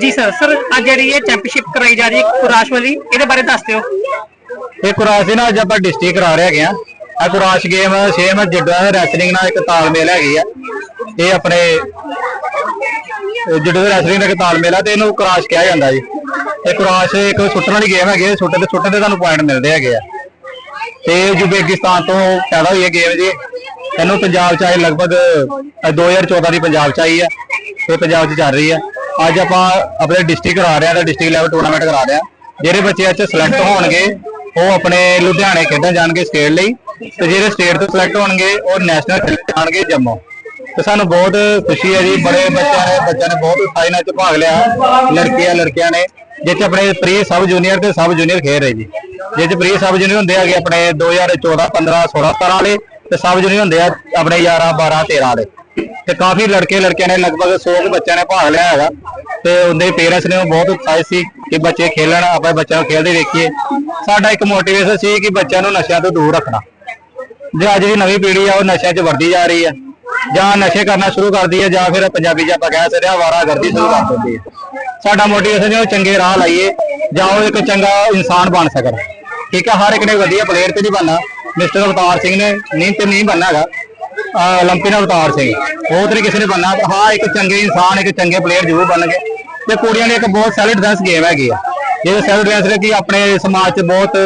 ਜੀ sir sir ਅੱਜ ਜਿਹੜੀ ਇਹ ਚੈਂਪੀਅਨਸ਼ਿਪ ਕਰਾਈ ਜਾ ਰਹੀ ਹੈ ਕੁਰਾਸ਼ ਵਾਲੀ ਇਹਦੇ ਬਾਰੇ ਦੱਸ ਦਿਓ। ਇਹ ਕੁਰਾਸ਼ ਦੀ ਨਾ ਅੱਜ ਆਪਾਂ ਡਿਸਟ੍ਰਿਕਟ ਕਰਾ ਰਹੇ ਹੈਗੇ ਆ। ਆ ਕੁਰਾਸ਼ ਗੇਮ ਸੇਮ ਜਿੱਦਾਂ ਰੈਸਲਿੰਗ ਨਾਲ ਇੱਕ ਤਾਲਮੇਲ ਹੈਗੀ ਆ। ਇਹ ਆਪਣੇ ਜਿੱਦਾਂ ਰੈਸਲਿੰਗ ਦਾ ਇੱਕ ਤਾਲਮੇਲ ਆ ਤੇ ਇਹਨੂੰ ਕੁਰਾਸ਼ ਕਿਹਾ ਜਾਂਦਾ ਜੀ। ਇਹ ਕੁਰਾਸ਼ ਇੱਕ ਸੁੱਟਣ ਵਾਲੀ ਗੇਮ ਹੈਗੀ ਹੈ ਤੇ ਸੁੱਟਣ ਤੇ ਤੁਹਾਨੂੰ ਪੁਆਇੰਟ ਮਿਲਦੇ ਹੈਗੇ ਆ। ਤੇ ਉਜ਼ਬੇਕਿਸਤਾਨ ਤੋਂ ਪੈਦਾ ਹੋਈ ਹੈ ਗੇਮ ਜੀ। ਇਹਨੂੰ ਪੰਜਾਬ ਚ ਆਏ ਲਗਭਗ ਅ, 2014 ਦੀ ਪੰਜਾਬ ਚ ਆਈ ਆ। ਤੇ ਪੰਜਾਬ ਚ ਚੱਲ ਰਹੀ ਆ। ਅੱਜ ਆਪਾਂ ਆਪਣੇ ਡਿਸਟ੍ਰਿਕਟ ਕਰਾ ਰਹੇ ਆ ਤੇ ਡਿਸਟ੍ਰਿਕਟ ਲੈਵਲ ਟੂਰਨਾਮੈਂਟ ਕਰਾ ਰਹੇ ਆ ਜਿਹੜੇ ਬੱਚੇ ਅੱਜ ਸਿਲੈਕਟ ਹੋਣਗੇ, ਉਹ ਆਪਣੇ ਲੁਧਿਆਣੇ ਖੇਡਣ ਜਾਣਗੇ ਸਟੇਟ ਲਈ ਤੇ ਜਿਹੜੇ ਸਟੇਟ ਤੋਂ ਸਿਲੈਕਟ ਹੋਣਗੇ, ਉਹ ਨੈਸ਼ਨਲ ਖੇਡਣ ਜਾਣਗੇ ਜੰਮੂ। ਤੇ ਸਾਨੂੰ ਬਹੁਤ ਖੁਸ਼ੀ ਹੈ ਜੀ, ਬੜੇ ਬੱਚਿਆਂ ਨੇ ਬੱਚਿਆਂ ਨੇ ਬਹੁਤ ਉਤਸ਼ਾਹ ਨਾਲ ਚ ਭਾਗ ਲਿਆ। ਲੜਕੀਆਂ, ਲੜਕਿਆਂ ਨੇ, ਜਿਹ ਆਪਣੇ ਪ੍ਰੀ ਸਬ ਜੂਨੀਅਰ ਤੇ ਸਬ ਜੂਨੀਅਰ ਖੇਡ ਰਹੇ ਜੀ। ਜਿਹ ਪ੍ਰੀ ਸਬ ਜੂਨੀਅਰ ਹੁੰਦੇ ਹੈਗੇ ਆਪਣੇ 2014 15 16 17 ਵਾਲੇ ਤੇ ਸਬ ਜੂਨੀਅਰ ਹੁੰਦੇ ਆ, ਆਪਣੇ 11 12 13 ਵਾਲੇ। ਤੇ ਕਾਫੀ ਲੜਕੇ ਲੜਕਿਆਂ ਨੇ, ਲਗਭਗ 100 ਕੁ ਬੱਚਿਆਂ ਨੇ ਭਾਗ ਲਿਆ ਹੈਗਾ। ਤੇ ਉਹਦੇ ਪੇਰੈਂਟਸ ਨੇ ਬਹੁਤ ਉਤਸ਼ਾਹਿਤ ਸੀ ਕਿ ਬੱਚੇ ਖੇਲਣ, ਆਪਾਂ ਬੱਚਿਆਂ ਨੂੰ ਖੇਡਦੇ ਵੇਖੀਏ। ਸਾਡਾ ਇੱਕ ਮੋਟੀਵੇਸ਼ਨ ਸੀ ਕਿ ਬੱਚਿਆਂ ਨੂੰ ਨਸ਼ਿਆਂ ਤੋਂ ਦੂਰ ਰੱਖਣਾ। ਜੇ ਅੱਜ ਦੀ ਨਵੀਂ ਪੀੜ੍ਹੀ ਆ, ਉਹ ਨਸ਼ਿਆਂ 'ਚ ਵਰਦੀ ਜਾ ਰਹੀ ਆ। ਜਾਂ ਨਸ਼ੇ ਕਰਨਾ ਸ਼ੁਰੂ ਕਰਦੀ ਹੈ ਜਾਂ ਫਿਰ ਪੰਜਾਬੀ 'ਚ ਆਪਾਂ ਕਹਿ ਸਕਦੇ ਆ, ਵਾਰਾਗਰਦੀ ਸ਼ੁਰੂ ਕਰ ਦਿੰਦੀ ਹੈ ਸਾਡਾ ਮੋਟੀਵੇਸ਼ਨ ਹੈ ਉਹ ਚੰਗੇ ਰਾਹ ਲਾਈਏ, ਜਾਂ ਉਹ ਇੱਕ ਚੰਗਾ ਇਨਸਾਨ ਬਣ ਸਕਣ। ਠੀਕ ਹੈ ਹਰ ਇੱਕ ਨੇ ਵਧੀਆ ਪਲੇਅਰ ਤੇ ਨਹੀਂ ਬਣਨਾ। ਮਿਸਟਰ ਅਵਤਾਰ ਸਿੰਘ ਨੇ ਨਹੀਂ ਤੇ ਨਹੀਂ ਬਣਨਾ ਹੈਗਾ। ਅਹ ਓਲੰਪੀਅਨ ਅਵਤਾਰ ਸਿੰਘ। ਉਹ ਤੇ ਕਿਸੇ ਨੇ ਬਣਨਾ। ਹਾਂ, ਇੱਕ ਚੰਗੇ ਇਨਸਾਨ, ਇੱਕ ਚੰਗੇ ਪਲੇਅਰ ਜ਼ਰੂਰ ਬਣਨਗੇ ਤੇ ਕੁੜੀਆਂ ਨੇ ਇੱਕ ਬਹੁਤ ਸੈਲਫ ਡਿਫੈਂਸ ਗੇਮ ਹੈਗੀ ਆ। ਜਿਹਦੇ ਸੈਲਫ ਡਿਫੈਂਸ ਨੇ ਕਿ ਆਪਣੇ ਸਮਾਜ 'ਚ ਬਹੁਤ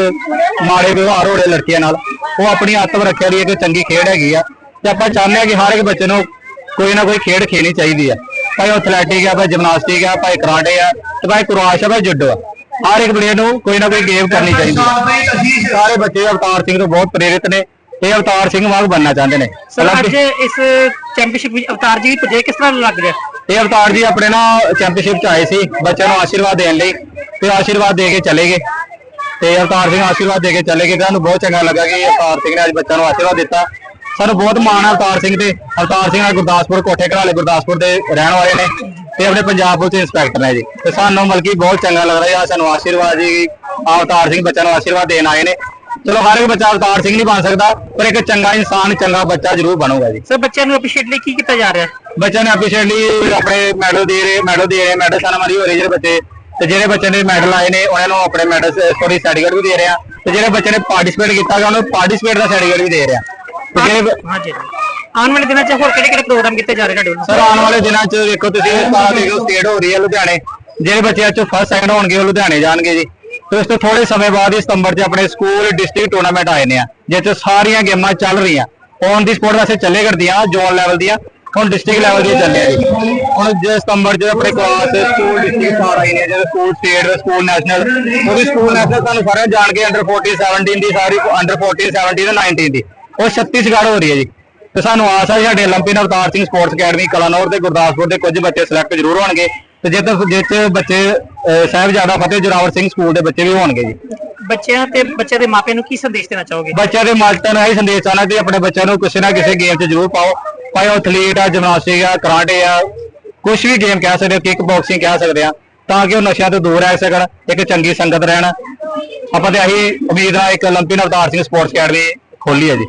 ਮਾੜੇ ਵਿਵਹਾਰ ਹੋ ਰਹੇ ਲੜਕੀਆਂ ਨਾਲ। ਉਹ ਆਪਣੀ ਆਤਮ ਰੱਖਿਆ ਲਈ ਇੱਕ ਚੰਗੀ ਖੇਡ ਹੈਗੀ ਆ। ਤੇ ਆਪਾਂ ਚਾਹੁੰਦੇ ਆ ਕਿ ਹਰ ਇੱਕ ਬੱਚੇ ਨੂੰ ਕੋਈ ਨਾ ਕੋਈ ਖੇਡ ਖੇਡਣੀ ਚਾਹੀਦੀ ਆ। ਭਾਵੇਂ ਐਥਲੈਟਿਕ ਆ ਭਾਵੇਂ ਜਿਮਨਾਸਟਿਕ ਆ ਭਾਵੇਂ ਕਰਾਟੇ ਆ, ਤੇ ਭਾਵੇਂ ਕੁਰਾਸ਼ ਆ ਭਾਵੇਂ ਜੁੱਡੋ ਆ। ਹਰ ਇੱਕ ਪਲੇਅਰ ਨੂੰ ਕੋਈ ਨਾ ਕੋਈ ਗੇਮ ਕਰਨੀ ਚਾਹੀਦੀ ਹੈ ਸਾਰੇ ਬੱਚੇ ਅਵਤਾਰ ਸਿੰਘ ਤੋਂ ਬਹੁਤ ਪ੍ਰੇਰਿਤ ਨੇ। ਇਹ ਅਵਤਾਰ ਸਿੰਘ ਵਾਂਗ ਬਣਨਾ ਚਾਹੁੰਦੇ ਨੇ। ਸਰ ਅੱਜ ਇਸ ਚੈਂਪੀਅਨਸ਼ਿਪ ਵਿੱਚ ਅਵਤਾਰ ਜੀ ਪੁੱਜੇ ਕਿਸ ਤਰ੍ਹਾਂ ਲੱਗ ਰਿਹਾ? ਇਹ ਅਵਤਾਰ ਜੀ ਆਪਣੇ ਨਾ ਚੈਂਪੀਅਨਸ਼ਿਪ ਚ ਆਏ ਸੀ ਬੱਚਿਆਂ ਨੂੰ ਆਸ਼ੀਰਵਾਦ ਦੇਣ ਲਈ ਤੇ ਆਸ਼ੀਰਵਾਦ ਦੇ ਕੇ ਚਲੇ ਗਏ। ਤੇ ਅਵਤਾਰ ਸਿੰਘ ਆਸ਼ੀਰਵਾਦ ਦੇ ਕੇ ਚਲੇ ਗਏ ਤੇ ਸਾਨੂੰ ਬਹੁਤ ਚੰਗਾ ਲੱਗਾ ਕਿ ਅਵਤਾਰ ਸਿੰਘ ਨੇ ਅੱਜ ਬੱਚਿਆਂ ਨੂੰ ਆਸ਼ੀਰਵਾਦ ਦਿੱਤਾ। ਸਾਨੂੰ ਬਹੁਤ ਮਾਣ ਹੈ ਅਵਤਾਰ ਸਿੰਘ ਤੇ। ਅਵਤਾਰ ਸਿੰਘ ਨਾਲ ਗੁਰਦਾਸਪੁਰ ਕੋਠੇ ਘਰਾਲੇ ਗੁਰਦਾਸਪੁਰ ਦੇ ਰਹਿਣ ਵਾਲੇ ਨੇ ਤੇ ਆਪਣੇ ਪੰਜਾਬ ਪੁਲਿਸ ਇੰਸਪੈਕਟਰ ਨੇ ਜੀ। ਤੇ ਸਾਨੂੰ ਮਲਕੀ ਬਹੁਤ ਚੰਗਾ ਲੱਗ ਰਿਹਾ ਸਾਨੂੰ ਆਸ਼ੀਰਵਾਦ ਜੀ ਅਵਤਾਰ ਸਿੰਘ ਬੱਚਿਆਂ ਨੂੰ ਆਸ਼ੀਰਵਾਦ ਦੇਣ ਆਏ ਨੇ। ਚਲੋ ਹਰ ਇੱਕ ਬੱਚਾ ਅਵਤਾਰ ਸਿੰਘ ਨਹੀਂ ਬਣ ਸਕਦਾ ਪਰ ਇੱਕ ਚੰਗਾ ਇਨਸਾਨ ਚੰਗਾ ਬੱਚਾ ਜ਼ਰੂਰ ਬਣੂਗਾ ਜੀ। ਸਰ ਬੱਚਿਆਂ ਨੂੰ ਅਪਰੀਸ਼ੀਏਟ ਲਈ ਕੀ ਕੀਤਾ ਜਾ ਰਿਹਾ? ਬੱਚਿਆਂ ਨੇ ਅਪਰੀਸ਼ੀਏਟ ਲਈ ਆਪਣੇ ਮੈਡਲ ਦੇ ਰਹੇ ਮੈਡਲ ਦੇ ਰਹੇ ਮੈਡਲ ਸਨਮਾਨੀ ਹੋ ਰਹੇ ਜਿਹੜੇ ਬੱਚੇ। ਤੇ ਜਿਹੜੇ ਬੱਚੇ ਨੇ ਮੈਡਲ ਆਏ ਨੇ ਉਹਨਾਂ ਨੂੰ ਆਪਣੇ ਮੈਡਲ ਸੋਰੀ ਸਰਟੀਫਿਕੇਟ ਵੀ ਦੇ ਰਹੇ ਆ। ਤੇ ਜਿਹੜੇ ਬੱਚੇ ਨੇ ਪਾਰਟਿਸਿਪੇਟ ਕੀਤਾ ਉਹਨੂੰ ਪਾਰਟਿਸਿਪੇਟ ਦਾ ਸਰਟੀਫਿਕੇਟ ਵੀ ਦੇ ਰਹੇ ਆ। ਤੇ ਜਿਹੜੇ ਹਾਂਜੀ ਆਉਣ ਵਾਲੇ ਦਿਨਾਂ 'ਚ ਹੋਰ ਕਿਹੜੇ ਕਿਹੜੇ ਪ੍ਰੋਗਰਾਮ ਕੀਤੇ ਜਾ ਰਹੇ ਤੁਹਾਡੇ ਵੱਲੋਂ? ਸਰ ਆਉਣ ਵਾਲੇ ਦਿਨਾਂ 'ਚ ਵੇਖੋ ਤੁਸੀਂ ਸਾਰਾ ਦੇਖੋ ਸਟੇਟ ਹੋ ਰਹੀ ਹੈ ਲੁਧਿਆਣੇ। ਜਿਹੜੇ ਬੱਚੇ ਅੱਜ ਫਸਟ ਸੈਕੰਡ ਹੋਣਗੇ ਉਹ ਲੁਧਿਆਣੇ ਜਾਣਗੇ ਜੀ। ਤੇ ਉਸ ਤੋਂ ਥੋੜੇ ਸਮੇਂ ਬਾਅਦ ਹੀ ਸਤੰਬਰ 'ਚ ਆਪਣੇ ਸਕੂਲ ਡਿਸਟ੍ਰਿਕਟ ਟੂਰਨਾਮੈਂਟ ਆਏ ਨੇ ਆ ਚ ਸਾਰੀਆਂ ਗੇਮਾਂ ਚੱਲ ਰਹੀਆਂ। ਔਨ ਦੀ ਸਪੋਰਟ ਵੈਸੇ ਚੱਲੇ ਕਰਦੀਆਂ ਜ਼ੋਨ ਲੈਵਲ ਦੀਆਂ, ਹੁਣ ਡਿਸਟ੍ਰਿਕਟ ਲੈਵਲ ਦੀ ਚੱਲਿਆ ਜੀ। ਹੁਣ ਜੇ ਸਤੰਬਰ 'ਚ ਆਪਣੇ ਕਲਾਸ ਸਕੂਲ ਡਿਸਟ੍ਰਿਕਟ ਸਾਰਾ ਹੀ ਨੇ ਜਿਹੜੇ ਸਕੂਲ ਸਟੇਟ ਦਾ ਸਕੂਲ ਨੈਸ਼ਨਲ ਉਹਦੀ ਸਕੂਲ ਨੈਸ਼ਨਲ ਤੁਹਾਨੂੰ ਸਾਰਿਆਂ ਜਾਣ ਕੇ ਅੰਡਰ 14 17 ਦੀ ਸਾਰੀ ਅੰਡਰ 14 17 ਤੇ 19 ਦੀ। ਉਹ ਛੱਤੀਸਗੜ੍ਹ ਹੋ ਰਹੀ ਹੈ ਜੀ। ਤੇ ਸਾਨੂੰ ਆਸ ਹੈ ਸਾਡੇ 올림픽 ਅਵਤਾਰ ਸਿੰਘ ਸਪੋਰਟਸ ਅਕੈਡਮੀ ਕਲਾਨੌਰ ਤੇ ਗੁਰਦਾਸਪੁਰ ਦੇ ਕੁਝ ਬੱਚੇ ਸਿਲੈਕਟ ਜ਼ਰੂਰ ਹੋਣਗੇ। ਤੇ ਜੇ ਤਾਂ ਜਿੱਚ ਬੱਚੇ ਸਾਹਿਬਜ਼ਾਦਾ ਫਤਿਹ ਜੋਰਾਵਰ ਸਿੰਘ ਸਕੂਲ ਦੇ ਬੱਚੇ ਵੀ ਹੋਣਗੇ ਜੀ। ਬੱਚਿਆਂ ਤੇ ਬੱਚਿਆਂ ਦੇ ਮਾਪਿਆਂ ਨੂੰ ਕੀ ਸੰਦੇਸ਼ ਦੇਣਾ ਚਾਹੋਗੇ? ਬੱਚਿਆਂ ਦੇ ਮਾਪਿਆਂ ਨੂੰ ਇਹ ਸੰਦੇਸ਼ ਆਣਾ ਕਿ ਆਪਣੇ ਬੱਚਿਆਂ ਨੂੰ ਕਿਸੇ ਨਾ ਕਿਸੇ ਗੇਮ 'ਚ ਜ਼ਰੂਰ ਪਾਓ। ਭਾਵੇਂ ਉਹ ਐਥਲੀਟ ਆ ਜਿਮਨਾਸਟਿਕ ਆ ਕਰਾਟੇ ਆ ਕੁਝ ਵੀ ਗੇਮ ਕਹਿ ਸਕਦੇ ਹੋ ਕਿਕ ਬਾਕਸਿੰਗ ਕਹਿ ਸਕਦੇ ਆ ਤਾਂ ਕਿ ਉਹ ਨਸ਼ਿਆਂ ਤੋਂ ਦੂਰ ਰਹਿ ਸਕਣ ਇੱਕ ਚੰਗੀ ਸੰਗਤ ਰਹਿਣ। ਆਪਾਂ ਤੇ ਆਹੀ ਉਮੀਦ ਆ ਇੱਕ Olympian Avtar Singh sports academy ਖੋਲੀ ਹੈ ਜੀ।